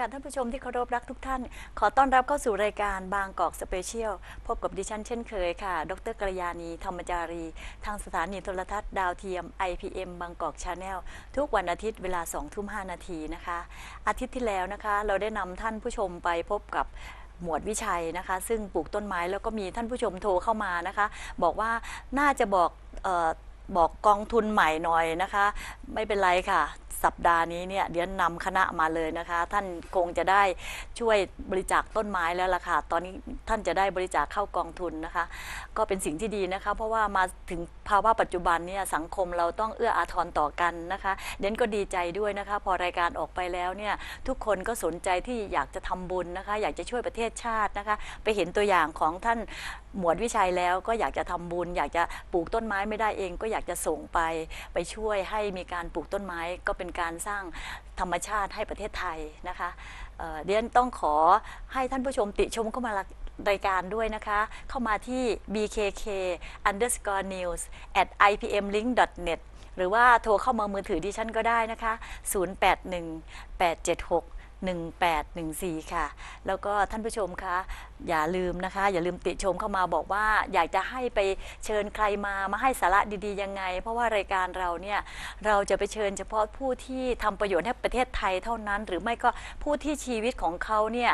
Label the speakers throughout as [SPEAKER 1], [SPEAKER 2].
[SPEAKER 1] ค่ะท่านผู้ชมที่เคารพรักทุกท่าน ขอต้อนรับเข้าสู่รายการบางกอกสเปเชียล พบกับดิฉันเช่นเคยค่ะ ดรกรยานี ธรรมจารี ทางสถานีโทรทัศน์ดาวเทียม IPM บางกอกชาแนลทุกวันอาทิตย์เวลา2ทุ่ม5นาทีนะคะ อาทิตย์ที่แล้วนะคะ เราได้นำท่านผู้ชมไปพบกับหมวดวิชัยนะคะ ซึ่งปลูกต้นไม้แล้วก็มีท่านผู้ชมโทรเข้ามานะคะ บอกว่าน่าจะบอกออ บอกกองทุนใหม่หน่อยนะคะ ไม่เป็นไรค่ะ สัปดาห์นี้เนี่ยเดี๋ยวนำคณะมาเลยนะคะ ท่านคงจะได้ช่วยบริจาคต้นไม้แล้วล่ะค่ะ ตอนนี้ท่านจะได้บริจาคเข้ากองทุนนะคะ ก็เป็นสิ่งที่ดีนะคะ เพราะว่ามาถึง ภาวะปัจจุบันเนี่ยสังคมเราต้องเอื้ออาทรต่อกันนะคะเดนก็ดีใจด้วยนะคะ พอรายการออกไปแล้วเนี่ยทุกคนก็สนใจที่อยากจะทำบุญนะคะ อยากจะช่วยประเทศชาตินะคะ ไปเห็นตัวอย่างของท่านหมวดวิชัยแล้วก็อยากจะทำบุญ อยากจะปลูกต้นไม้ไม่ได้เอง ก็อยากจะส่งไปไปช่วยให้มีการปลูกต้นไม้ก็เป็นการสร้างธรรมชาติให้ประเทศไทยนะคะเดียนต้องขอให้ท่านผู้ชมติชมเข้ามา รายการด้วยนะคะ เข้ามาที่ bkk underscore news at ipmlink.net หรือว่าโทรเข้ามามือถือดิฉันก็ได้นะคะ 081 876 1814 ค่ะ แล้วก็ท่านผู้ชมคะ อย่าลืมนะคะ อย่าลืมติชมเข้ามาบอกว่า อยากจะให้ไปเชิญใครมามาให้สาระดีๆยังไง เพราะว่ารายการเราเนี่ยเราจะไปเชิญเฉพาะผู้ที่ทำประโยชน์ให้ประเทศไทยเท่านั้น หรือไม่ก็ผู้ที่ชีวิตของเขาเนี่ย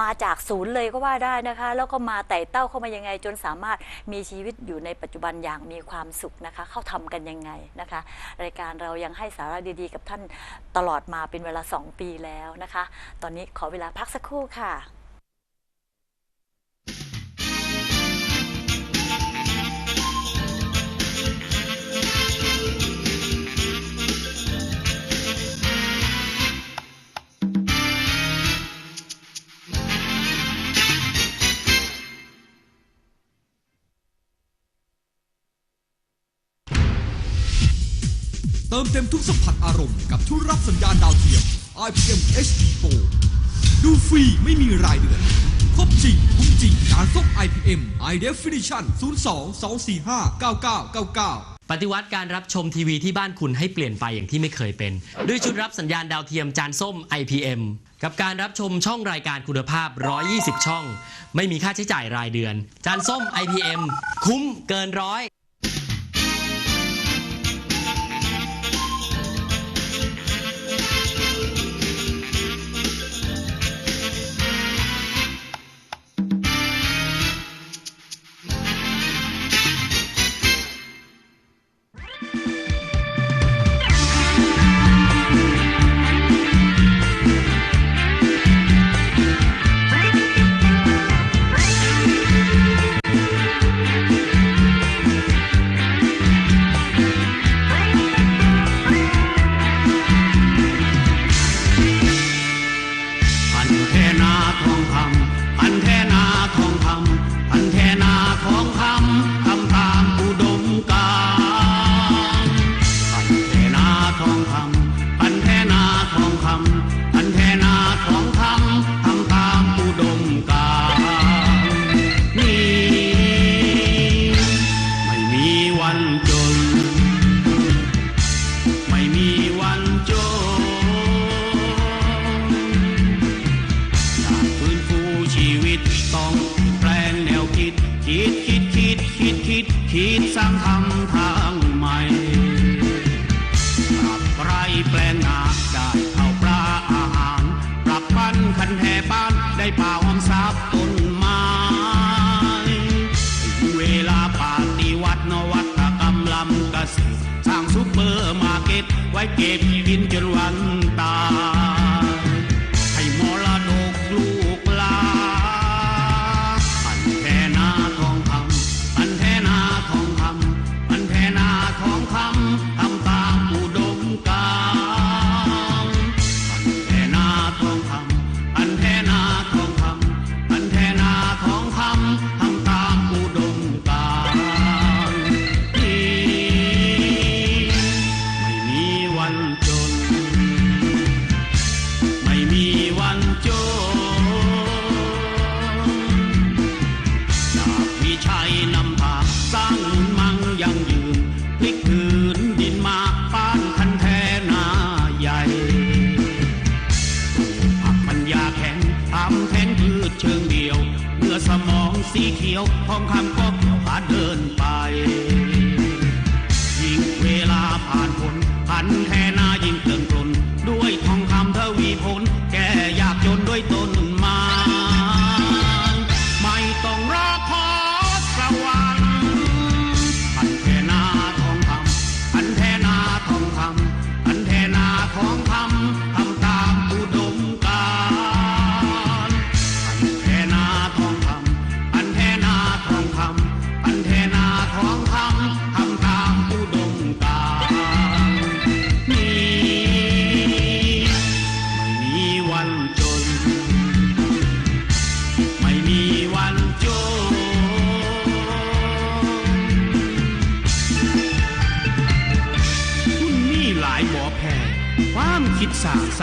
[SPEAKER 1] มาจากศูนย์เลยก็ว่าได้นะคะ แล้วก็มาไต่เต้าเข้ามายังไง จนสามารถมีชีวิตอยู่ในปัจจุบันอย่างมีความสุขนะคะ เข้าทำกันยังไงนะคะ รายการเรายังให้สาระดีๆ กับท่านตลอดมาเป็นเวลา 2 ปีแล้วนะคะ ตอนนี้ขอเวลาพักสักครู่ค่ะ
[SPEAKER 2] เติมเต็มทุกสัมผัสอารมณ์กับทุกรับสัญญาณดาวเทียม IPM HD Pro ดูฟรีไม่มีรายเดือนครบจริงคุ้มจริงการส่ง IPM High Definition 02 245 9999
[SPEAKER 3] ปฏิวัติการรับชมทีวีที่บ้านคุณให้เปลี่ยนไปอย่างที่ไม่เคยเป็น ด้วยชุดรับสัญญาณดาวเทียมจานส้ม IPM กับการรับชมช่องรายการคุณภาพ 120 ช่อง ไม่มีค่าใช้จ่ายรายเดือน จานส้ม IPM คุ้มเกินร้อย
[SPEAKER 4] ป่าหอมทรัพย์ต้นไม้เวลาปฏิวัตินวัตกรรมลำเกษตรสร้างซุปเปอร์มาร์เก็ตไว้เก็บกินจนวันตาย ยวทองคำก็เกี่ยวขาเดิน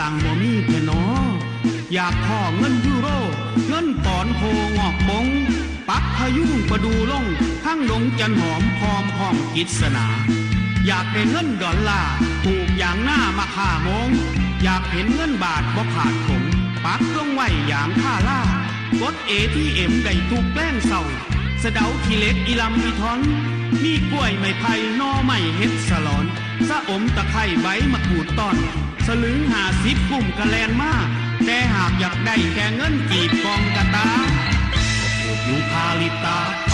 [SPEAKER 4] างบ่มีแค่นออยากขอเงินยูโร เงินปอนโพงอกบงปักพายุงประดูลงทั้งดงจันหอมพร้อมห้องกิศนา อยากได้เงินดอลลาร์ปลูกอย่างหน้ามาค่ามง อยากเห็นเงินบาทบ่ขาดผงปักต้องไหวอย่างท่าล่ากดเอทีเอ็มได้ทุกแกล้งเศร้าสะเดาขี้เล็กอีลำอีทอน มีกล้วยไม้ไผ่นอไม้เฮ็ดสลอน สะอมตะไคร้ใบมะกรูดต้อน สลึงหาสิบกุ่มกะแลนมาแต่หากอยากได้แค่เงินกีบกองกระตาก็ปลูกยูคาลิตาไป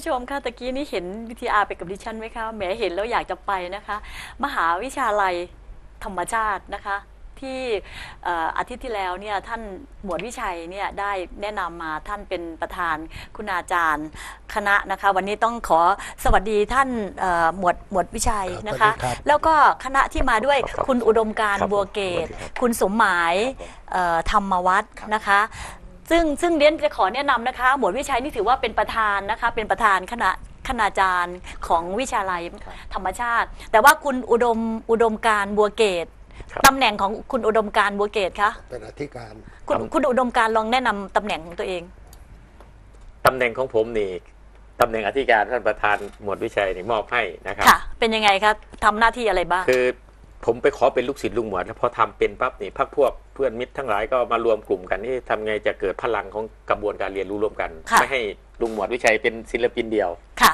[SPEAKER 1] ผู้ชมคะตะกี้นี้เห็นวิทยาไปกับดิฉันไหมคะแหมเห็นแล้วอยากจะไปนะคะ มหาวิทยาลัยธรรมชาตินะคะ ที่เอ่ออาทิตย์ที่แล้วเนี่ยท่านหมวดวิชัยเนี่ยได้แนะนำมาท่านเป็นประธานคุณอาจารย์คณะนะคะ วันนี้ต้องขอสวัสดีท่านเอ่อหมวดหมวดวิชัยนะคะ
[SPEAKER 5] สวัสดีครับ
[SPEAKER 1] แล้วก็คณะที่มาด้วยคุณอุดมการณ์
[SPEAKER 5] ครับ
[SPEAKER 1] บัวเกต
[SPEAKER 5] สวัสดีครับ
[SPEAKER 1] คุณสมหมายเอ่อธรรมวัฒน์นะคะ ซึ่งซึ่งเรียนจะขอแนะนำนะคะ หมวดวิชัยนี่ถือว่าเป็นประธานนะคะ เป็นประธานคณะคณาจารย์ของวิชาลัยธรรมชาติ แต่ว่าคุณอุดมอุดมการณ์บัวเกต
[SPEAKER 5] ครับ
[SPEAKER 1] ตำแหน่งของคุณอุดมการณ์บัวเกตคะ
[SPEAKER 5] เป็นอธิการ
[SPEAKER 1] คุณคุณอุดมการณ์ลองแนะนำตำแหน่งของตัวเอง
[SPEAKER 6] ตำแหน่งของผมนี่ตำแหน่งอธิการท่านประธานหมวดวิชัยนี่มอบให้นะครับ
[SPEAKER 1] ค่ะ เป็นยังไงคะทำหน้าที่อะไรบ้าง
[SPEAKER 6] คือผมไปขอเป็นลูกศิษย์ลุงหมวดแล้วพอทำเป็นปั๊บนี่พักพวกเพื่อนมิตรทั้งหลายก็มารวมกลุ่มกันที่ทำไงจะเกิดพลังของกระบวนการเรียนรู้ร่วมกัน
[SPEAKER 1] ค่ะ
[SPEAKER 6] ไม่ให้ลุงหมวดวิชัยเป็นศิลปินเดียว
[SPEAKER 1] ค่ะ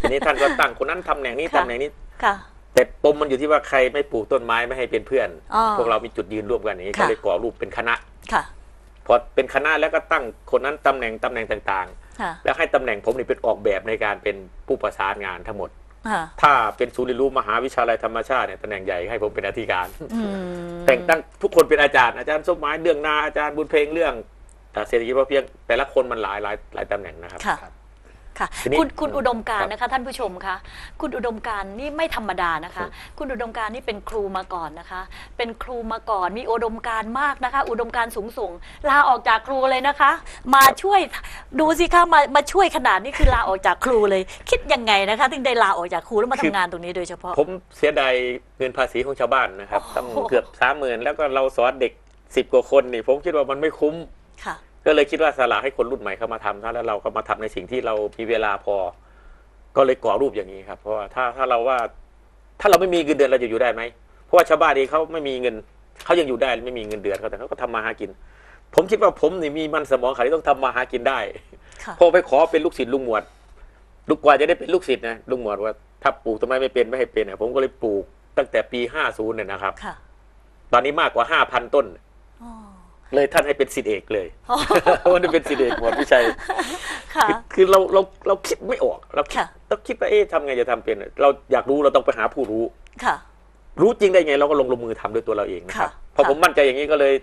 [SPEAKER 6] ทีนี้ท่านก็ตั้งคนนั้นตำแหน่งนี้
[SPEAKER 1] ค่ะ
[SPEAKER 6] ตำแหน่งนี้
[SPEAKER 1] ค่ะ
[SPEAKER 6] แต่ปมมันอยู่ที่ว่าใครไม่ปลูกต้นไม้ไม่ให้เป็นเพื่อน
[SPEAKER 1] อ๋อ
[SPEAKER 6] พวกเรามีจุดยืนร่วมกันอย่างนี้
[SPEAKER 1] ค่ะ
[SPEAKER 6] ก็เลยก่อรูปเป็นคณะ
[SPEAKER 1] ค่ะ
[SPEAKER 6] พอเป็นคณะแล้วก็ตั้งคนนั้นตำแหน่งตำแหน่งต่างๆ
[SPEAKER 1] ค่ะ
[SPEAKER 6] แล้วให้ตำแหน่งผมนี่เป็นออกแบบในการเป็นผู้ประสานงานทั้งหมด
[SPEAKER 1] ค่ะ
[SPEAKER 6] ถ้าเป็นศูนย์เรียนรู้มหาวิทยาลัยธรรมชาติเนี่ยตำแหน่งใหญ่ให้ผมเป็นอธิการ
[SPEAKER 1] อืม
[SPEAKER 6] แต่งตั้งทุกคนเป็นอาจารย์อาจารย์สมหมายเรื่องนาอาจารย์บุญเพลงเรื่องเอ่อเศรษฐกิจพอเพียงแต่ละคนมันหลายหลายหลายตำแหน่งนะครับ
[SPEAKER 1] ค่ะค่ะ
[SPEAKER 6] ทีนี้
[SPEAKER 1] คุณคุณอุดมการ
[SPEAKER 6] ครับ
[SPEAKER 1] ณ์นะคะ ท่านผู้ชมคะคุณอุดมการณ์นี่ไม่ธรรมดานะคะ
[SPEAKER 6] ครับ
[SPEAKER 1] คุณอุดมการณ์นี่เป็นครูมาก่อนนะคะ เป็นครูมาก่อนมีอุดมการณ์มากนะคะ อุดมการณ์สูงส่งลาออกจากครูเลยนะคะ มาช่วยดูสิคะมามาช่วยขนาดนี้คือลาออกจากครูเลย คิดยังไงนะคะ ถึงได้ลาออกจากครูแล้วมาทำงานตรงนี้โดยเฉพาะ
[SPEAKER 6] ผมเสียดายเงินภาษีของชาวบ้านนะครับ
[SPEAKER 1] โอ้
[SPEAKER 6] ตั้ง
[SPEAKER 1] โห
[SPEAKER 6] เกือบสามหมื่นแล้วก็เราสอนเด็กสิบกว่าคนนี่ผมคิดว่ามันไม่คุ้ม
[SPEAKER 1] ค่ะ
[SPEAKER 6] ก็เลยคิดว่าสละให้คนรุ่นใหม่เข้ามาทำซะแล้วเราก็มาทำในสิ่งที่เรามีเวลาพอ ก็เลยก่อรูปอย่างนี้ครับ เพราะว่าถ้าถ้าเราว่า ถ้าเราไม่มีเงินเดือนเราจะอยู่ได้ไหมเพราะว่าชาวบ้านเองเขาไม่มีเงินเขายังอยู่ได้ไม่มีเงินเดือนเขาแต่เขาก็ทำมาหากิน ผมคิดว่าผมนี่มีมันสมองเขาที่ต้องทำมาหากินได้
[SPEAKER 1] ค่ะ
[SPEAKER 6] พอไปขอเป็นลูกศิษย์ลุงหมวดลูกกว่าจะได้เป็นลูกศิษย์นะลุงหมวดว่าถ้าปลูกทำไมไม่เป็นไม่ให้เป็นเนี่ยผมก็เลยปลูกตั้งแต่ปี50เนี่ยนะครับ
[SPEAKER 1] ค่ะ
[SPEAKER 6] ตอนนี้มากกว่า5,000ต้น
[SPEAKER 1] อ๋อ
[SPEAKER 6] เลยท่านให้เป็นศิษย์เอกเลย
[SPEAKER 1] อ๋อ
[SPEAKER 6] วันนี้เป็นศิษย์เอกหมวดวิชัย
[SPEAKER 1] ค่ะ
[SPEAKER 6] คือคือเราเราเราคิดไม่ออกเราคิด
[SPEAKER 1] ค่ะ
[SPEAKER 6] เราคิดว่าเอ๊ะทำไงจะทำเป็น เราอยากรู้เราต้องไปหาผู้รู้
[SPEAKER 1] ค่ะ
[SPEAKER 6] รู้จริงได้ไงเราก็ลงลงมือทำด้วยตัวเราเองนะครับ
[SPEAKER 1] ค่ะ
[SPEAKER 6] พอ
[SPEAKER 1] ค่ะ
[SPEAKER 6] ผมมั่นใจอย่างนี้ก็เลย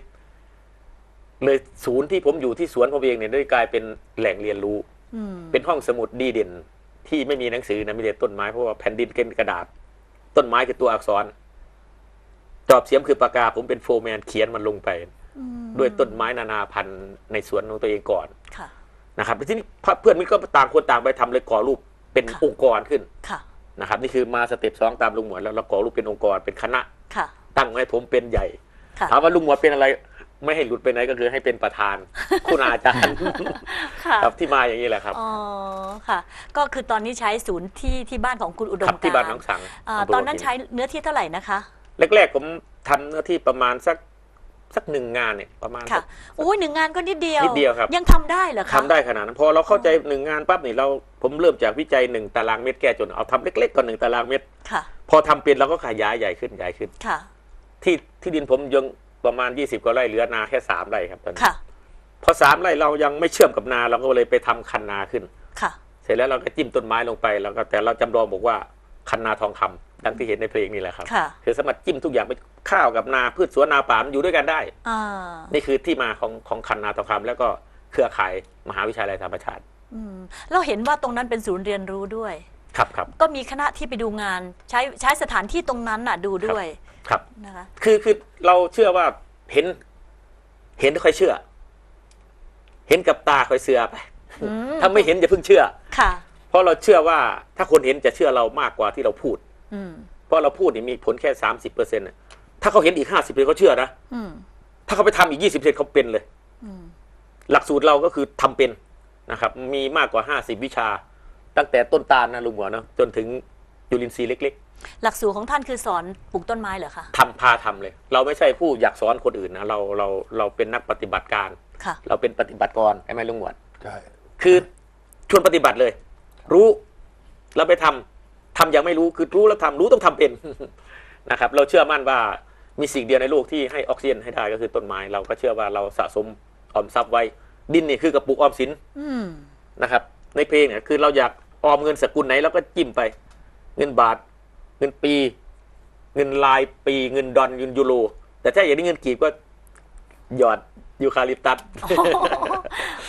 [SPEAKER 6] เลยศูนย์ที่ผมอยู่ที่สวนผมเองเนี่ยได้กลายเป็นแหล่งเรียนรู้
[SPEAKER 1] อืม
[SPEAKER 6] เป็นห้องสมุดดีเด่น ที่ไม่มีหนังสือนะมีแต่ต้นไม้เพราะว่าแผ่นดินเป็นกระดาษ ต้นไม้คือตัวอักษรจอบเสียมคือปากกาผมเป็นโฟร์แมนเขียนมันลงไป
[SPEAKER 1] อืม
[SPEAKER 6] ด้วยต้นไม้นานาพันธุ์ในสวนของตัวเองก่อน
[SPEAKER 1] ค่ะ
[SPEAKER 6] นะครับทีนี้เพื่อนมิตรก็ต่างคนต่างไปทำเลยก่อรูปเป็น
[SPEAKER 1] ค่ะ
[SPEAKER 6] องค์กรขึ้น
[SPEAKER 1] ค่ะ
[SPEAKER 6] นะครับ นี่คือมาสเต็ปสองตามลุงหมวดแล้วเราก่อรูปเป็นองค์กรเป็นคณะ
[SPEAKER 1] ค่ะ
[SPEAKER 6] ตั้งให้ผมเป็นใหญ่
[SPEAKER 1] ค่ะ
[SPEAKER 6] ถามว่าลุงหมวดเป็นอะไร ไม่ให้หลุดไปไหนก็คือให้เป็นประธานคุณอาจารย์
[SPEAKER 1] ค่ะ
[SPEAKER 6] ครับที่มาอย่างนี้แหละครับ
[SPEAKER 1] อ๋อค่ะ ก็คือตอนนี้ใช้ศูนย์ที่ที่บ้านของคุณอุด
[SPEAKER 6] ครั
[SPEAKER 1] ม
[SPEAKER 6] บ
[SPEAKER 1] การ
[SPEAKER 6] ที่บ้านหน้องสัง
[SPEAKER 1] อ่าำ
[SPEAKER 6] เภ
[SPEAKER 1] ตอนนั้น
[SPEAKER 6] หัวหิ
[SPEAKER 1] ใช้เนื้อที่เท่าไหร่นะคะ
[SPEAKER 6] แรกๆผมทำเนื้อที่ประมาณสัก สักหนึ่งงานเนี่ยประมาณ
[SPEAKER 1] ค่ะ
[SPEAKER 6] สัก
[SPEAKER 1] โอ้ยหนึ่งงานก็นิดเดียว
[SPEAKER 6] นิดเดียวครับ
[SPEAKER 1] ยังทำได้เหรอคะ
[SPEAKER 6] ทำได้ขนาดนั้นพอเราเข้าใจหนึ่งงานปั๊บนี่เราผมเริ่มจากวิจัยหนึ่งตารางเมตรแก้จนเอาทำเล็กๆก่อนหนึ่งตารางเมตร
[SPEAKER 1] ค่ะ
[SPEAKER 6] พอทำเป็นเราก็ขยายใหญ่ขึ้นใหญ่ขึ้น
[SPEAKER 1] ค่ะ
[SPEAKER 6] ที่ที่ดินผมยังประมาณ 20กว่าไร่เหลือนาแค่สามไร่ครับตอนนี้
[SPEAKER 1] ค่ะ
[SPEAKER 6] พอสามไร่เรายังไม่เชื่อมกับนาเราก็เลยไปทำคันนาขึ้น
[SPEAKER 1] ค่ะ
[SPEAKER 6] เสร็จแล้วเราก็จิ้มต้นไม้ลงไปแล้วก็แต่เราจำลองบอกว่า คันนาทองคำดังที่เห็นในเพลงนี่แหละครับ
[SPEAKER 1] ค่ะ
[SPEAKER 6] คือสามารถจิ้มทุกอย่างไปข้าวกับนาพืชสวนนาป่ามันอยู่ด้วยกันได้
[SPEAKER 1] อ่า
[SPEAKER 6] นี่คือที่มาของของคันนาทองคำแล้วก็เครือข่ายมหาวิทยาลัยธรรมชาติ
[SPEAKER 1] อืมเราเห็นว่าตรงนั้นเป็นศูนย์เรียนรู้ด้วย
[SPEAKER 6] ครับครับ
[SPEAKER 1] ก็มีคณะที่ไปดูงานใช้ใช้สถานที่ตรงนั้นน่ะดูด้วย
[SPEAKER 6] ครับ
[SPEAKER 1] นะคะ
[SPEAKER 6] คือคือเราเชื่อว่าเห็น เห็นค่อยเชื่อ เห็นกับตาค่อยเชื่อไป
[SPEAKER 1] อืม
[SPEAKER 6] ถ้าไม่เห็นอย่าเพิ่งเชื่อ
[SPEAKER 1] ค่ะ
[SPEAKER 6] เพ ราะเราเชื่อว่าถ้าคนเห็นจะเชื่อเรามากกว่าที่เราพูด
[SPEAKER 1] อืม
[SPEAKER 6] เพราะเราพูดนี่มีผลแค่สามสิบเปอร์เซ็นต์ถ้าเขาเห็นอีกห้าสิบเปอร์เซ็นต์เขาเชื่อนะ
[SPEAKER 1] อืม
[SPEAKER 6] ถ้าเขาไปทำอีกยี่สิบเปอร์เซ็นต์เขาเป็นเลย
[SPEAKER 1] อืม
[SPEAKER 6] หลักสูตรเราก็คือทำเป็นนะครับ มีมากกว่าห้าสิบวิชา ตั้งแต่ต้นตาลนะลุงหัวเนาะจนถึงจุลินทรีย์เล็ก
[SPEAKER 1] หลักสูตรของท่านคือสอนปลูกต้นไม้เหรอคะ
[SPEAKER 6] ๆทำพาทำเลย เราไม่ใช่ผู้อยากสอนคนอื่นนะเราเราเราเป็นนักปฏิบัติการ
[SPEAKER 1] ค่ะ
[SPEAKER 6] เราเป็นปฏิบัติกรใช่ไหมลุงหมวด
[SPEAKER 5] ใช่
[SPEAKER 6] คือชวนปฏิบัติเลย รู้เราไปทำทำอย่างไม่รู้คือรู้แล้วทำรู้ต้องทำเป็นนะครับ เราเชื่อมั่นว่ามีสิ่งเดียวในโลกที่ให้ออกซิเจนให้ได้ก็คือต้นไม้ เราก็เชื่อว่าเราสะสมออมทรัพย์ไว้ ดินนี่คือกระปุกออมสิน
[SPEAKER 1] อืม
[SPEAKER 6] นะครับ ในเพลงเนี่ยคือเราอยากออมเงินสกุลไหนเราก็จิ้มไป เงินบาท เงินปี เงินลายปีเงินดอลเงินยูโรแต่ถ้าอยากได้เงินกีบก็หยอดยูคาลิปตัส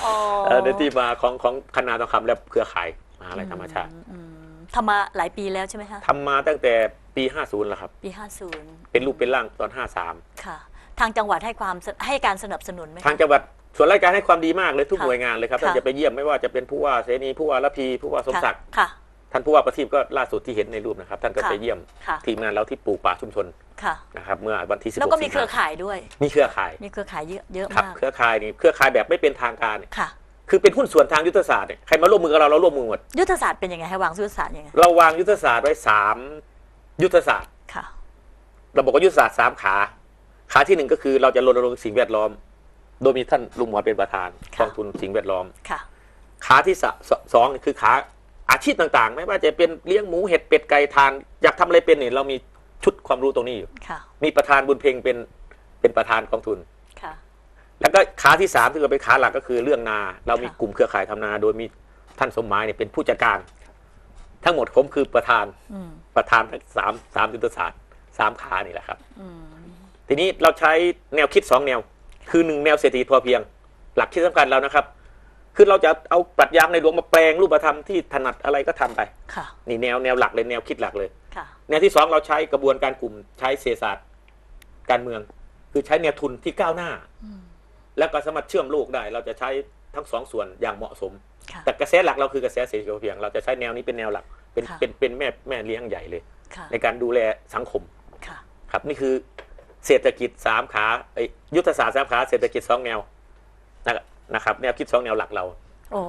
[SPEAKER 1] อ๋อ
[SPEAKER 6] เออในที่มาของของคณะทองคำและเครือข่าย มหาลัยธรรมชาติ
[SPEAKER 1] อืมทำมาหลายปีแล้วใช่ไหมคะ
[SPEAKER 6] ทำมาตั้งแต่ปี 50แล้วครับ
[SPEAKER 1] ปี50
[SPEAKER 6] เป็นรูปเป็นร่างตอน
[SPEAKER 1] ค่ะ ทางจังหวัดให้ความสให้การสนับสนุนไหม
[SPEAKER 6] 53
[SPEAKER 1] คะ
[SPEAKER 6] ทางจังหวัดส่วนราชการให้ความดีมากเลยทุก
[SPEAKER 1] ค่ะ
[SPEAKER 6] หน่วยงานเลยครับ
[SPEAKER 1] ค่ะ
[SPEAKER 6] ท่านจะไปเยี่ยมไม่ว่าจะเป็นผู้ว่าเสนีผู้ว่าละพีผู้ว่าสมศักดิ์
[SPEAKER 1] ค่ะ
[SPEAKER 6] ท่านผู้ว่าประทีปก็ล่าสุดที่เห็นในรูปนะครับ ท่านก็
[SPEAKER 1] ค่ะ
[SPEAKER 6] ไปเยี่ยม
[SPEAKER 1] ค่ะ
[SPEAKER 6] ทีมงานเราที่ปลูกป่าชุมชน
[SPEAKER 1] ค่ะ
[SPEAKER 6] นะครับเมื่อวันที่16
[SPEAKER 1] แล้วก็มี
[SPEAKER 6] สิง
[SPEAKER 1] เครือ
[SPEAKER 6] หา
[SPEAKER 1] ข่ายด้วย
[SPEAKER 6] มีเครือข่าย
[SPEAKER 1] มีเครือข่ายเยอะเยอะ
[SPEAKER 6] ครับ
[SPEAKER 1] มาก
[SPEAKER 6] เครือข่ายนี่เครือข่ายแบบไม่เป็นทางการเนี่ย
[SPEAKER 1] ค่ะ
[SPEAKER 6] คือเป็นหุ้นส่วนทางยุทธศาสตร์เนี่ยใครมาร่วมมือกับเราเราร่วมมือหมด
[SPEAKER 1] ยุทธศาสตร์เป็นยังไงให้วางยุทธศาสตร์ยังไง
[SPEAKER 6] เราวางยุทธศาสตร์ไว้สามยุทธศาสตร์
[SPEAKER 1] ค่ะ
[SPEAKER 6] เราบอกว่ายุทธศาสตร์สามขาขาที่หนึ่งก็คือเราจะรณรงค์สิ่งแวดล้อม โดยมีท่านลุงหมอเป็นประธาน
[SPEAKER 1] ค่ะ
[SPEAKER 6] กองทุนสิ่งแวดล้อม
[SPEAKER 1] ค่ะ
[SPEAKER 6] ขาที่สะสสองคือขาอาชีพต่างๆ ไม่ว่าจะเป็นเลี้ยงหมูเห็ดเป็ดไก่ทาน อยากทำอะไรเป็นเนี่ยเรามีชุดความรู้ตรงนี้อยู่
[SPEAKER 1] ค่ะ
[SPEAKER 6] มีประธานบุญเพ็งเป็นเป็นประธานกองทุน
[SPEAKER 1] ค่ะ
[SPEAKER 6] แล้วก็ขาที่สามที่เราเป็นขาหลักก็คือเรื่องนา เรามี
[SPEAKER 1] ค่ะ
[SPEAKER 6] กลุ่มเครือข่ายทำนา โดยมีท่านสมหมายเนี่ยเป็นผู้จัดการ ทั้งหมดผมคือประธาน
[SPEAKER 1] อืม
[SPEAKER 6] ประธานทั้งสามสามยุทธศาสตร์สามขานี่แหละครับ
[SPEAKER 1] อืม
[SPEAKER 6] ทีนี้เราใช้แนวคิดสองแนว คือหนึ่งแนวเศรษฐกิจพอเพียง หลักที่สำคัญเรานะครับ คือเราจะเอาปรัชญาในหลวงมาแปลงรูปธรรมที่ถนัดอะไรก็ทำไป
[SPEAKER 1] ค่ะ
[SPEAKER 6] นี่แนวแนวหลักเลยแนวคิดหลักเลย
[SPEAKER 1] ค่ะ
[SPEAKER 6] แนวที่สองเราใช้กระบวนการกลุ่มใช้เศรษฐศาสตร์ การเมือง คือใช้แนวทุนที่ก้าวหน้า
[SPEAKER 1] อืม
[SPEAKER 6] แล้วก็สามารถเชื่อมโลกได้ เราจะใช้ทั้งสองส่วนอย่างเหมาะสม
[SPEAKER 1] ค่ะ
[SPEAKER 6] แต่กระแสหลักเราคือกระแสเศรษฐกิจพอเพียง เราจะใช้แนวนี้เป็นแนวหลัก เป็น
[SPEAKER 1] ค่ะ
[SPEAKER 6] เป็นเป็นแม่แม่เลี้ยงใหญ่เลย
[SPEAKER 1] ค่ะ
[SPEAKER 6] ในการดูแลสังคม
[SPEAKER 1] ค่ะ
[SPEAKER 6] ครับนี่คือเศรษฐกิจสามขาเอ้ยยุทธศาสตร์สามขาเศรษฐกิจสองแนวนะครับนะครับแนวคิดสองแนวหลักเรา
[SPEAKER 1] โอ้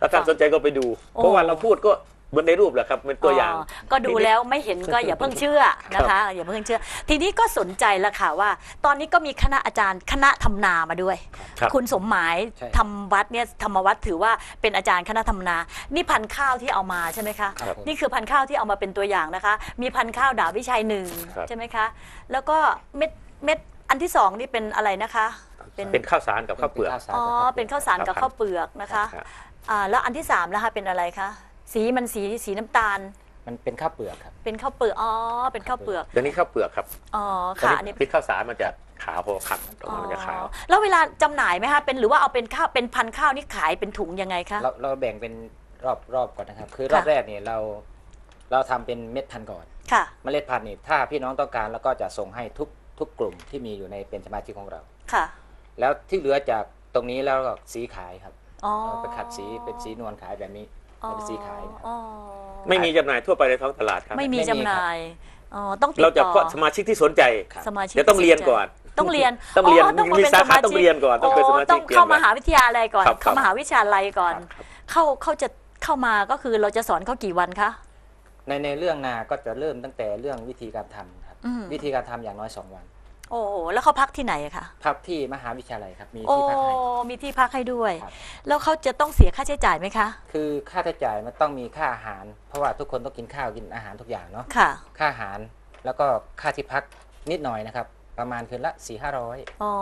[SPEAKER 6] ถ้าท่านสนใจก็ไปดู
[SPEAKER 1] โอ้
[SPEAKER 6] เพราะว่าเราพูดก็ เหมือนในรูปแหละครับเป็นตัวอย่าง
[SPEAKER 1] ก็ดูแล้วไม่เห็นก็อย่าเพิ่งเชื่อนะคะ อย่าเพิ่งเชื่อ ทีนี้ก็สนใจแล้วค่ะว่า ตอนนี้ก็มีคณะอาจารย์คณะทำนามาด้วย
[SPEAKER 6] ครับ
[SPEAKER 1] คุณสมหมาย
[SPEAKER 5] ใช่
[SPEAKER 1] ธรรมวัดเนี่ยธรรมวัดถือว่าเป็นอาจารย์คณะทำนา นี่พันธุ์ข้าวที่เอามาใช่ไหมคะ
[SPEAKER 5] ครับผม
[SPEAKER 1] นี่คือพันธุ์ข้าวที่เอามาเป็นตัวอย่างนะคะ มีพันธุ์ข้าวดาบวิชัยหนึ่ง
[SPEAKER 6] ครับ
[SPEAKER 1] ใช่ไหมคะ แล้วก็เม็ดเม็ดอันที่สองนี่เป็นอะไรนะคะเป็น
[SPEAKER 6] เป็นข้าวสารกับข้าวเปลือก
[SPEAKER 1] อ๋อ เป็นข้าวสารกับข้าวเปลือกนะคะ
[SPEAKER 6] ครับ
[SPEAKER 1] อ่าแล้วอันที่สามนะคะเป็นอะไรคะ สีมันสีสีน้ำตาล
[SPEAKER 5] มันเป็นข้าวเปลือกครับ
[SPEAKER 1] เป็นข้าวเปลือกอ๋อเป็นข้าวเปลือก
[SPEAKER 6] เดี๋ยวนี้ข้าวเปลือกครับ
[SPEAKER 1] อ๋อ
[SPEAKER 6] ตอน
[SPEAKER 1] ค่ะ
[SPEAKER 6] นี้
[SPEAKER 1] อันนี้
[SPEAKER 6] เป็นข้าวสารมันจะขาวพอขัดออกมามันจะขาว
[SPEAKER 1] อ๋อแล้วเวลาจำหน่ายไหมคะเป็นหรือว่าเอาเป็นข้าวเป็นพันธุ์ข้าวนี่ขายเป็นถุงยังไงคะ
[SPEAKER 5] เราเราแบ่งเป็นรอบรอบก่อนนะครับ คือ
[SPEAKER 1] ค่ะ
[SPEAKER 5] รอบแรกเนี่ยเราเราทำเป็นเม็ดพันธุ์ก่อน
[SPEAKER 1] ค่ะ
[SPEAKER 5] เมล็ดพันธุ์นี่ถ้าพี่น้องต้องการแล้วก็จะส่งให้ทุกทุกกลุ่มที่มีอยู่ในเป็นสมาชิกของเรา
[SPEAKER 1] ค่ะ
[SPEAKER 5] แล้วที่เหลือจากตรงนี้แล้วก็สีขายครับ
[SPEAKER 1] อ๋อ
[SPEAKER 5] เราไปขัดสีเป็นสีนวลขายแบบนี้ เป็นสีขายนะครับ
[SPEAKER 1] อ๋อ
[SPEAKER 6] ไม่มีจำหน่ายทั่วไปในท้องตลาดครับ
[SPEAKER 1] ไม่มี
[SPEAKER 5] ไม่มี
[SPEAKER 1] จำหน่ายอ๋อต้องติด
[SPEAKER 6] เราจะ
[SPEAKER 1] ต่อ
[SPEAKER 6] เพาะสมาชิกที่สนใจ
[SPEAKER 5] ครับ
[SPEAKER 1] สมาชิก
[SPEAKER 6] เดี๋ยวต้องเรียนก่อน
[SPEAKER 1] ต้องเรียน
[SPEAKER 6] ต้องเรียน
[SPEAKER 1] ต้อง
[SPEAKER 6] มี
[SPEAKER 1] เป็น
[SPEAKER 6] สาขา
[SPEAKER 1] ชิก
[SPEAKER 6] ต้องเรียนก่อนต้องเป็นสมาชิก
[SPEAKER 1] ต้อง
[SPEAKER 6] เรียน
[SPEAKER 1] เข้า
[SPEAKER 6] ก่อน
[SPEAKER 1] มหาวิทยาลัยก่อน
[SPEAKER 6] ครับครับ
[SPEAKER 1] เข้ามหาวิทยาลัยก่อน
[SPEAKER 5] ครับ
[SPEAKER 1] เข้าเขาจะเข้ามาก็คือเราจะสอนเขากี่วันคะ
[SPEAKER 5] ในในเรื่องนาก็จะเริ่มตั้งแต่เรื่องวิธีการทำครับ
[SPEAKER 1] อืม
[SPEAKER 5] วิธีการทำอย่างน้อยสองวัน
[SPEAKER 1] โอ้โหแล้วเขาพักที่ไหนอะคะ
[SPEAKER 5] พักที่มหาวิทยาลัยครับ มี
[SPEAKER 1] โอ้
[SPEAKER 5] ที่พักให้
[SPEAKER 1] มีที่พักให้ด้วย
[SPEAKER 5] ครับ
[SPEAKER 1] แล้วเขาจะต้องเสียค่าใช้จ่ายไหมคะ
[SPEAKER 5] คือค่าใช้จ่ายมันต้องมีค่าอาหาร เพราะว่าทุกคนต้องกินข้าวกินอาหารทุกอย่างเนาะ
[SPEAKER 1] ค่ะ
[SPEAKER 5] ค่าอาหารแล้วก็ค่าที่พักนิดหน่อยนะครับ ประมาณคืนละ4ี่ห้าร้อย
[SPEAKER 1] อ๋อ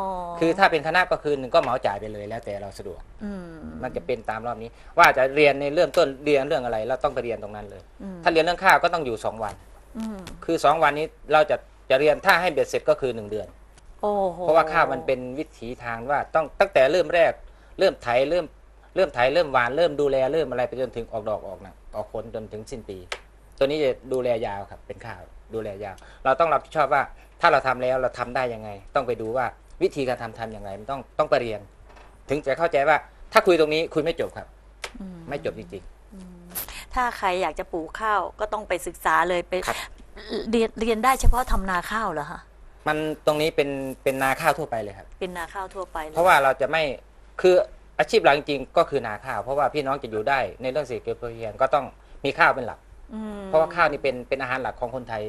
[SPEAKER 5] คือถ้าเป็นคณะก็คืนหนึ่งก็เหมาจ่ายไปเลยแล้วแต่เราสะดวก
[SPEAKER 1] ม
[SPEAKER 5] มันจะเป็นตามรอบนี้ ว่าจะเรียนในเริ่มต้นเรียนเรื่องอะไร เราต้องไปเรียนตรงนั้นเลย
[SPEAKER 1] อืม
[SPEAKER 5] ถ้าเรียนเรื่องข้าวก็ต้องอยู่ 2 วัน
[SPEAKER 1] อืม
[SPEAKER 5] คือ 2 วันนี้เราจะ จะเรียนถ้าให้เบ็ดเสร็จก็คือ 1 เดือน
[SPEAKER 1] โอ้โห
[SPEAKER 5] เพราะว่าข้าวมันเป็นวิถีทางว่าต้องตั้งแต่เริ่มแรก เริ่มไถเริ่มเริ่มไถเริ่มหวานเริ่มดูแลเริ่มอะไรไปจนถึงออกดอกออกนะออกผลจนถึงสิ้นปี ตัวนี้จะดูแลยาวครับเป็นข้าวดูแลยาว เราต้องรับผิดชอบว่าถ้าเราทำแล้วเราทำได้ยังไง ต้องไปดูว่าวิธีการทำทำยังไงมันต้องต้องไปเรียน ถึงจะเข้าใจว่าถ้าคุยตรงนี้คุยไม่จบครับ
[SPEAKER 1] อืม
[SPEAKER 5] ไม่จบจริง
[SPEAKER 1] ถ้าใครอยากจะปลูกข้าวก็ต้องไปศึกษาเลยไป
[SPEAKER 5] ครับ
[SPEAKER 1] เรียนเรียนได้เฉพาะทำนาข้าวเหรอคะ
[SPEAKER 5] ๆมันตรงนี้เป็นเป็นนาข้าวทั่วไปเลยครับ
[SPEAKER 1] เป็นนาข้าวทั่วไปเลย
[SPEAKER 5] เพราะว่าเราจะไม่คืออาชีพหลักจริงๆก็คือนาข้าว เพราะว่าพี่น้องจะอยู่ได้ในเรื่องเศรษฐกิจพอเพียงก็ต้องมีข้าวเป็นหลัก
[SPEAKER 1] อืม
[SPEAKER 5] เพราะว่าข้าวนี่เป็นเป็นอาหารหลักของคนไทย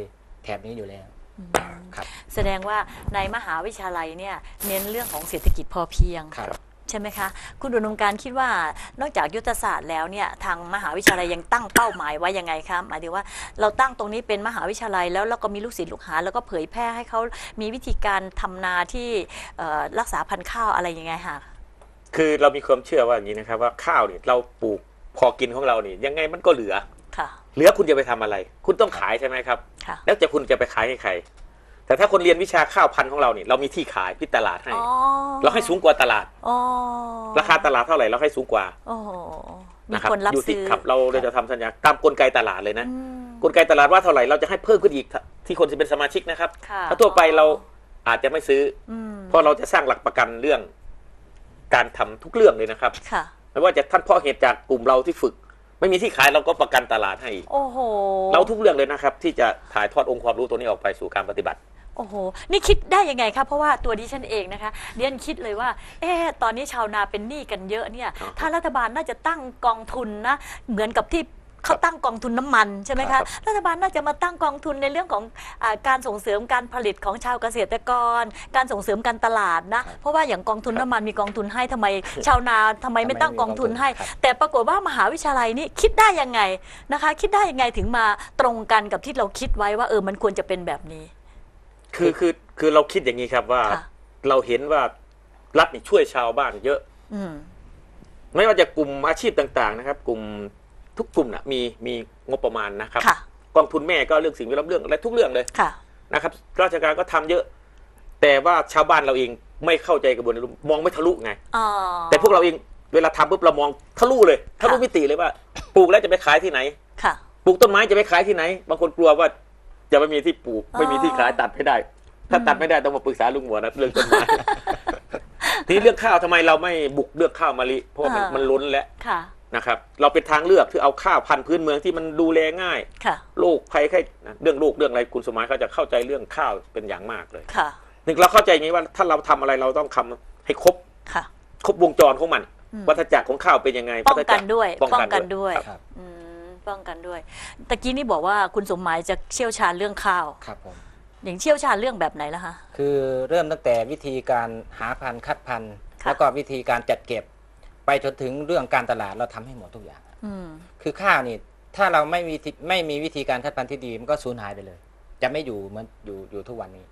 [SPEAKER 5] แถบนี้อยู่แล้ว
[SPEAKER 1] อืม
[SPEAKER 5] ครับ
[SPEAKER 1] แสดงว่าในมหาวิทยาลัยเนี่ยเน้นเรื่องของเศรษฐกิจพอเพียง
[SPEAKER 5] ครับ
[SPEAKER 1] ใช่ไหมคะ คุณอุดมการคิดว่านอกจากยุทธศาสตร์แล้วเนี่ยทางมหาวิทยาลัยยังตั้งเป้าหมายไว้ยังไงคะหมายถึงว่าเราตั้งตรงนี้เป็นมหาวิทยาลัยแล้วเราก็มีลูกศิษย์ลูกหา แล้วก็เผยแพร่ให้เขามีวิธีการทำนาที่รักษาพันธุ์ข้าวอะไรยังไงคะ
[SPEAKER 6] คือเรามีความเชื่อว่าอย่างนี้นะครับว่าข้าวเนี่ยเราปลูกพอกินของเราเนี่ยยังไงมันก็เหลือ
[SPEAKER 1] ค่ะ
[SPEAKER 6] เหลือคุณจะไปทำอะไร คุณต้องขายใช่ไหมครับ แล้วจะคุณจะไปขายให้ใคร แต่ถ้าคนเรียนวิชาข้าวพันธุ์ของเรานี่เรามีที่ขายที่ตลาดให้
[SPEAKER 1] อ๋อ
[SPEAKER 6] เราให้สูงกว่าตลาด
[SPEAKER 1] อ๋อ
[SPEAKER 6] ราคาตลาดเท่าไหร่เราให้สูงกว่า
[SPEAKER 1] โอ้โหมี
[SPEAKER 6] นะครับ
[SPEAKER 1] คนรับ
[SPEAKER 6] อยู่ที่
[SPEAKER 1] ซื้อ
[SPEAKER 6] ครับเราเราจะทำสัญญาตามกลไกตลาดเลยนะ
[SPEAKER 1] อืม
[SPEAKER 6] กลไกตลาดว่าเท่าไหร่เราจะให้เพิ่มขึ้นอีกที่คนจะเป็นสมาชิกนะครับ
[SPEAKER 1] ค่ะ
[SPEAKER 6] ถ้าทั่วไปเราอาจจะไม่ซื้อ
[SPEAKER 1] อืม
[SPEAKER 6] เพราะเราจะสร้างหลักประกันเรื่อง การทำทุกเรื่องเลยนะครับ
[SPEAKER 1] ค่ะ
[SPEAKER 6] ไม่ว่าจะท่านเพ่อเหตุจากกลุ่มเราที่ฝึก ไม่มีที่ขายเราก็ประกันตลาดให้อีก
[SPEAKER 1] โอ้โห
[SPEAKER 6] เราทุกเรื่องเลยนะครับ ที่จะถ่ายทอดองค์ความรู้ตัวนี้ออกไปสู่การปฏิบัติ
[SPEAKER 1] โอ้โห นี่คิดได้ยังไงครับเพราะว่าตัวดิฉันเองนะคะเดียนคิดเลยว่า เอ๊ะตอนนี้ชาวนาเป็นหนี้กันเยอะเนี่ย
[SPEAKER 6] ครับ
[SPEAKER 1] ถ้ารัฐบาลน่าจะตั้งกองทุนนะ เหมือนกับที่เขา
[SPEAKER 6] ครับ
[SPEAKER 1] ตั้งกองทุนน้ำมันใช่ไหม
[SPEAKER 6] ครั
[SPEAKER 1] คะ
[SPEAKER 6] บ
[SPEAKER 1] รัฐบาลน่าจะมาตั้งกองทุนในเรื่องของอาการส่งเสริมการผลิตของชาวเกษตรกร การส่งเสริมการตลาดนะ เพราะว่าอย่างกองทุนน้ำมันมีกองทุนให้ทำไม ชาวนาทำไมไม่ตั้งกองทุนให้
[SPEAKER 5] ครับ
[SPEAKER 1] แต่ปรากฏว่ามหาวิทยาลัยนี่คิดได้ยังไงนะคะ คิดได้ยังไงถึงมาตรงกันกับที่เราคิดไว้ว่าเออมันควรจะเป็นแบบนี้
[SPEAKER 6] คือคือคือเราคิดอย่างนี้ครับว่า
[SPEAKER 1] ค่ะ
[SPEAKER 6] เราเห็นว่ารัฐนี่ช่วยชาวบ้านเยอะ
[SPEAKER 1] อืม
[SPEAKER 6] ไม่ว่าจะกลุ่มอาชีพต่าง ๆ นะครับ กลุ่มทุกกลุ่มนะมีมีงบประมาณนะครับ
[SPEAKER 1] ค่ะ
[SPEAKER 6] กองทุนแม่ก็เรื่องสิ่งแวดล้อมเรื่องอะไรทุกเรื่องเลย
[SPEAKER 1] ค่ะ
[SPEAKER 6] นะครับ ราชการก็ทำเยอะ แต่ว่าชาวบ้านเราเองไม่เข้าใจกระบวนการมองไม่ทะลุไง
[SPEAKER 1] อ๋อ
[SPEAKER 6] แต่พวกเราเองเวลาทำปุ๊บเรามองทะลุเลยทะลุ
[SPEAKER 1] ค่ะ
[SPEAKER 6] มิติเลยว่า ปลูกแล้วจะไปขายที่ไหน
[SPEAKER 1] ค่ะ
[SPEAKER 6] ปลูกต้นไม้จะไปขายที่ไหน บางคนกลัวว่า จะไม่มีที่ปลูก
[SPEAKER 1] อ๋อ
[SPEAKER 6] ไม่มีที่ขายตัดไม่ได้ ถ้าตัดไม่ได้ต้องมาปรึกษาลุงหมวนะเรื่องต้นไม้ทีนี้เรื่องข้าวทำไมเราไม่บุกเลือกข้าวมะลิเพราะว่ามัน
[SPEAKER 1] อ่ามั
[SPEAKER 6] มันล้นแล้ว
[SPEAKER 1] ค่ะ
[SPEAKER 6] นะครับ เราเป็นทางเลือกคือเอาข้าวพันธุ์พื้นเมืองที่มันดูแลง่าย
[SPEAKER 1] ค่ะ
[SPEAKER 6] โรคภัยไข้เรื่องโรคเรื่องอะไรคุณสมัยเขาจะเข้าใจเรื่องข้าวเป็นอย่างมากเลย
[SPEAKER 1] ค่ะ
[SPEAKER 6] หนึ่งเราเข้าใจอย่างนี้ว่าถ้าเราทำอะไรเราต้องทำให้ครบ
[SPEAKER 1] ค่ะ
[SPEAKER 6] ครบวงจรของมัน
[SPEAKER 1] อืม
[SPEAKER 6] วัฏจักรของข้าวเป็นยังไง
[SPEAKER 1] ป้อง
[SPEAKER 6] วัฏ
[SPEAKER 1] กั
[SPEAKER 6] จั
[SPEAKER 1] น
[SPEAKER 6] ร
[SPEAKER 1] ด้วย
[SPEAKER 6] ป้อง
[SPEAKER 1] ป้อง
[SPEAKER 6] กั
[SPEAKER 1] กัน
[SPEAKER 6] นด้
[SPEAKER 1] ด้ว
[SPEAKER 6] วยย
[SPEAKER 5] ครับ
[SPEAKER 1] อืม ป้องกันด้วยตะกี้นี่บอกว่าคุณสมหมายจะเชี่ยวชาญเรื่องข้าว
[SPEAKER 5] ครับผม
[SPEAKER 1] อย่างเชี่ยวชาญเรื่องแบบไหนล่ะคะ
[SPEAKER 5] คือเริ่มตั้งแต่วิธีการหาพันธุ์คัดพันธุ์
[SPEAKER 1] ค่ะ
[SPEAKER 5] แล้วก็วิธีการจัดเก็บ ไปจนถึงเรื่องการตลาดเราทำให้หมดทุกอย่าง
[SPEAKER 1] อืม
[SPEAKER 5] คือข้าวนี่ถ้าเราไม่มีที่ไม่มีวิธีการคัดพันธุ์ที่ดีมันก็สูญหายไปเลย จะไม่อยู่เหมือนอยู่อยู่ทุกวันนี้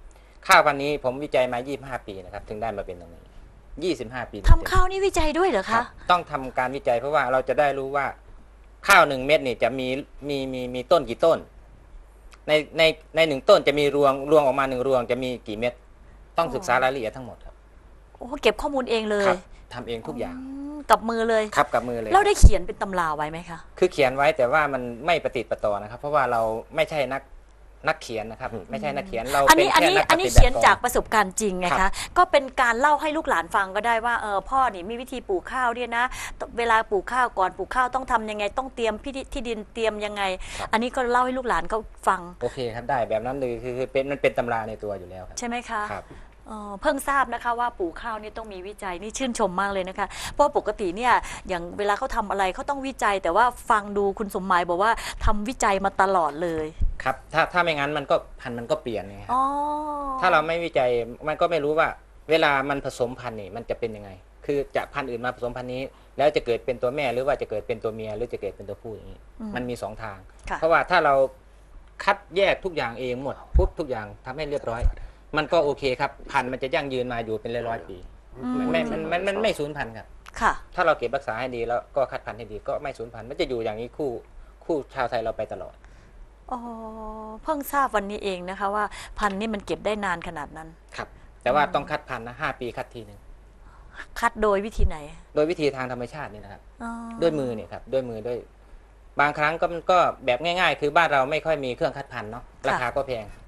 [SPEAKER 5] ข้าวพันธุ์นี้ผมวิจัยมา 25 ปีนะครับถึงได้มาเป็นตรงนี้ 25 ปี
[SPEAKER 1] ทำข้าวนี่วิจัยด้วยเหรอ
[SPEAKER 5] ครั
[SPEAKER 1] คะ
[SPEAKER 5] บต้องทำการวิจัยเพราะว่าเราจะได้รู้ว่า ข้าวหนึ่งเม็ดนี่จะมีมีมีมีต้นกี่ต้น ในในในหนึ่งต้นจะมีรวงรวงออกมาหนึ่งรวงจะมีกี่เม็ดต้องศึกษารายละเอียดทั้งหมดครับ
[SPEAKER 1] โอ้เก็บข้อมูลเองเลย
[SPEAKER 5] ครับทำเองทุกอย่าง
[SPEAKER 1] อืมกับมือเลย
[SPEAKER 5] ครับกับมือเลย
[SPEAKER 1] เราได้เขียนเป็นตำราไว้ไหมคะ
[SPEAKER 5] คือเขียนไว้แต่ว่ามันไม่ประติดประต่อนะครับ เพราะว่าเราไม่ใช่นัก นักเขียนนะครับ ไม่ใช่นักเขียนเรา
[SPEAKER 1] อัน
[SPEAKER 5] เป็น
[SPEAKER 1] นี้อัน
[SPEAKER 5] แค่
[SPEAKER 1] นี้
[SPEAKER 5] นักป
[SPEAKER 1] อันนี้
[SPEAKER 5] ฏิบั
[SPEAKER 1] เขียน
[SPEAKER 5] ติ
[SPEAKER 1] จากประสบการณ์จริงไง
[SPEAKER 5] ครั
[SPEAKER 1] คะ
[SPEAKER 5] บ
[SPEAKER 1] ก็เป็นการเล่าให้ลูกหลานฟังก็ได้ว่าเออพ่อนี่มีวิธีปลูกข้าวเนี่ยนะ เวลาปลูกข้าวก่อนปลูกข้าวต้องทำยังไงต้องเตรียมพิธีที่ดินเตรียมยังไง อันนี้ก็เล่าให้ลูกหลานเขาฟัง
[SPEAKER 5] โอเคครับได้แบบนั้นเลยคือคือเป็นมันเป็นตำราในตัวอยู่แล้วครับ
[SPEAKER 1] ใช่ไหมคะ
[SPEAKER 5] ครับ
[SPEAKER 1] เอ่อเพิ่งทราบนะคะว่าปลูกข้าวนี่ต้องมีวิจัยนี่ชื่นชมมากเลยนะคะ เพราะปกติเนี่ยอย่างเวลาเขาทำอะไรเขาต้องวิจัย แต่ว่าฟังดูคุณสมหมายบอกว่าทำวิจัยมาตลอดเลย
[SPEAKER 5] ครับถ้าถ้าไม่งั้นมันก็พันธุ์มันก็เปลี่ยนไงครับ
[SPEAKER 1] อ๋อ
[SPEAKER 5] ถ้าเราไม่วิจัยมันก็ไม่รู้ว่า เวลามันผสมพันธุ์นี่มันจะเป็นยังไง คือจะพันธุ์อื่นมาผสมพันธุ์นี้ แล้วจะเกิดเป็นตัวแม่หรือว่าจะเกิดเป็นตัวเมียหรือจะเกิดเป็นตัวผู้อย่างนี้มันมีสองทาง
[SPEAKER 1] ค่ะ
[SPEAKER 5] เพราะว่าถ้าเราคัดแยกทุกอย่างเองหมดปุ๊บทุกอย่างทำให้เรียบร้อย มันก็โอเคครับพันธุ์มันจะยั่งยืนมาอยู่เป็นร้อยๆปี
[SPEAKER 1] อืม
[SPEAKER 5] ไม่มันมันมันไม่สูญพันธุ์ครับ
[SPEAKER 1] ค่ะ
[SPEAKER 5] ถ้าเราเก็บรักษาให้ดีแล้วก็คัดพันธุ์ให้ดีก็ไม่สูญพันธุ์มันจะอยู่อย่างนี้คู่คู่ชาวไทยเราไปตลอด
[SPEAKER 1] อ๋อ เพิ่งทราบวันนี้เองนะคะว่าพันธุ์นี่มันเก็บได้นานขนาดนั้น
[SPEAKER 5] ครับ แต่ว่าต้องคัดพันธุ์นะห้าปีคัดทีหนึ่ง
[SPEAKER 1] คัดโดยวิธีไหน
[SPEAKER 5] โดยวิธีทางธรรมชาตินี่นะครับ
[SPEAKER 1] อ๋อ
[SPEAKER 5] ด้วยมือเนี่ยครับด้วยมือด้วย บางครั้งก็มันก็แบบง่าย ๆ คือบ้านเราไม่ค่อยมีเครื่องคัดพันธุ์เนาะราคาก็แพง
[SPEAKER 1] ค่ะ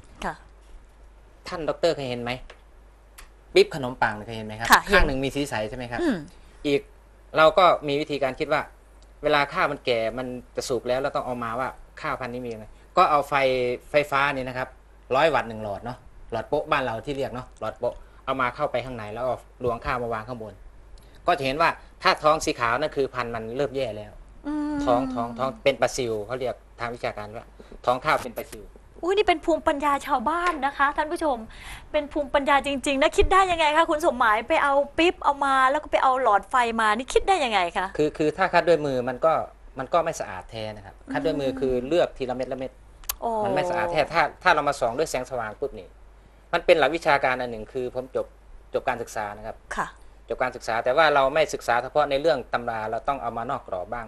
[SPEAKER 5] ท่านดอกเตอรเคยเห็นไหมปิ๊บขนมปังเนี่ยเคยเห็นไหมครับ
[SPEAKER 1] ค่ะเห็น
[SPEAKER 5] ข้างหนึ่งมีสีใสใช่ไหมครับ
[SPEAKER 1] อืม
[SPEAKER 5] อีกเราก็มีวิธีการคิดว่า เวลาข้าวมันแก่มันจะสุกแล้วเราต้องเอามาว่าข้าวพันธุ์นี้มีอะไรก็เอาไฟไฟฟ้านี่นะครับร้อยวัตต์หนึ่งหลอดเนาะหลอดโป๊ะบ้านเราที่เรียกเนาะหลอดโป๊ะเอามาเข้าไปข้างในแล้วเอาลวงข้าวมาวางข้างบน ก็จะเห็นว่าถ้าท้องสีขาวนั่นคือพันธุ์มันเริ่มแย่แล้ว
[SPEAKER 1] ม
[SPEAKER 5] ท้องท้องท้องเป็นปลาซิวเขาเรียกทางวิชาการว่าท้องข้าวเป็นปลาซิว
[SPEAKER 1] อุ้ยนี่เป็นภูมิปัญญาชาวบ้านนะคะ ท่านผู้ชมเป็นภูมิปัญญาจริงๆนะคิดได้ยังไงคะคุณสมหมายไปเอาปิ๊บเอามา แล้วก็ไปเอาหลอดไฟมานี่คิดได้ยังไงคะ
[SPEAKER 5] คือคือถ้าคัดด้วยมือมันก็มันก็ไม่สะอาดแท้นะครับคัดด้วยมือคือเลือกทีละเม็ดละเม็ด
[SPEAKER 1] โอ้
[SPEAKER 5] มันไม่สะอาดแท้ถ้าถ้าเรามาส่องด้วยแสงสว่างปุ๊บนี่มันเป็นหลักวิชาการอันหนึ่งคือผมจบจบการศึกษานะครับ
[SPEAKER 1] ค่ะ
[SPEAKER 5] จบการศึกษาแต่ว่าเราไม่ศึกษาเฉพาะในเรื่องตำราเราต้องเอามานอกกรอบบ้าง